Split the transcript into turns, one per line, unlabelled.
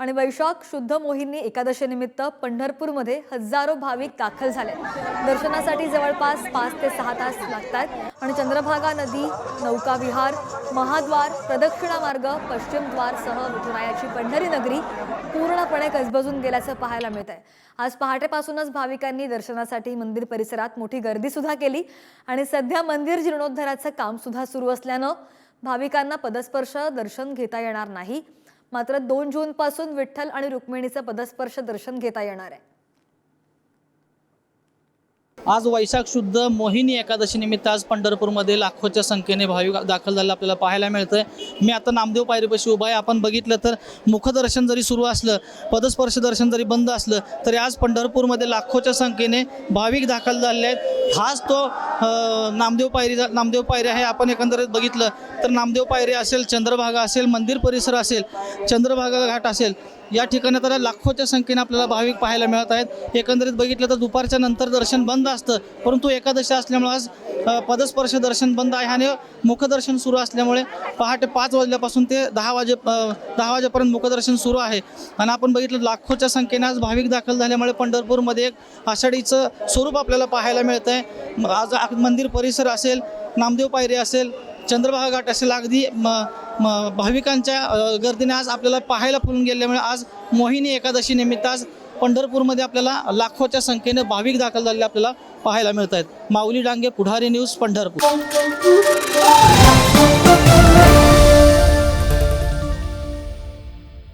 आणि वैशाख शुद्ध मोहिनी एकादशीनिमित्त पंढरपूरमध्ये हजारो भाविक दाखल झाले. दर्शनासाठी जवळपास पाच ते सहा तास लागतात आणि चंद्रभागा नदी नौकाविहार महाद्वार प्रदक्षिणा मार्ग पश्चिम द्वारसह विठुरायाची पंढरी नगरी पूर्णपणे गजबजून गेल्याचं पाहायला मिळत आहे आज पहाटेपासूनच भाविकांनी दर्शनासाठी मंदिर परिसरात मोठी गर्दी सुद्धा केली आणि सध्या मंदिर जीर्णोद्धाराचं काम सुद्धा सुरू असल्यानं भाविकांना पदस्पर्श दर्शन घेता येणार नाही. मात्र दोन जून पासून विठ्ठल आणि रुक्मिणीचं पदस्पर्श दर्शन घेता येणार आहे.
आज वैशाख शुद्ध मोहिनी एकादशी निमित्त आज पंढरपूरमध्ये लाखोच्या संख्येने भाविक दाखल झाले. आपल्याला पाहायला मिळतं आहे मी आता नामदेव पायरीपाशी उभा आहे. आपण बघितलं तर मुखदर्शन जरी सुरू असलं पदस्पर्श दर्शन जरी बंद असलं तरी आज पंढरपूरमध्ये लाखोच्या संख्येने भाविक दाखल झालेले आहेत. हाच तो नामदेव पायरी नामदेव पायरी आहे. आपण एकंदरीत बघितलं तर नामदेव पायरी असेल चंद्रभागा असेल मंदिर परिसर असेल चंद्रभागा घाट असेल या ठिकाणी तर लाखोच्या संख्येने आपल्याला भाविक पाहायला मिळत आहेत. एकंदरीत बघितलं तर दुपारच्या नंतर दर्शन बंद असतं. परंतु एकादशी असल्यामुळे आज पदस्पर्श दर्शन बंद आहे आणि मुखदर्शन सुरू असल्यामुळे पहाटे पाच वाजल्यापासून ते दहा वाजे दहा वाजेपर्यंत मुखदर्शन सुरू आहे. आणि आपण बघितलं लाखोच्या संख्येने आज भाविक दाखल झाल्यामुळे पंढरपूरमध्ये एक आषाढीचं स्वरूप आपल्याला पाहायला मिळतं आहे आज मंदिर परिसर असेल नामदेव पायरी असेल चंद्रभागा घाट असेल अगदी म भाविकांच्या गर्दीने आज आपल्याला पाहायला फुलून गेल्यामुळे आज मोहिनी एकादशी निमित्त आज पंढरपूरमध्ये आपल्याला लाखोच्या संख्येने भाविक दाखल झालेले आपल्याला पाहायला मिळत आहेत माऊली डांगे पुढारी न्यूज पंढरपूर.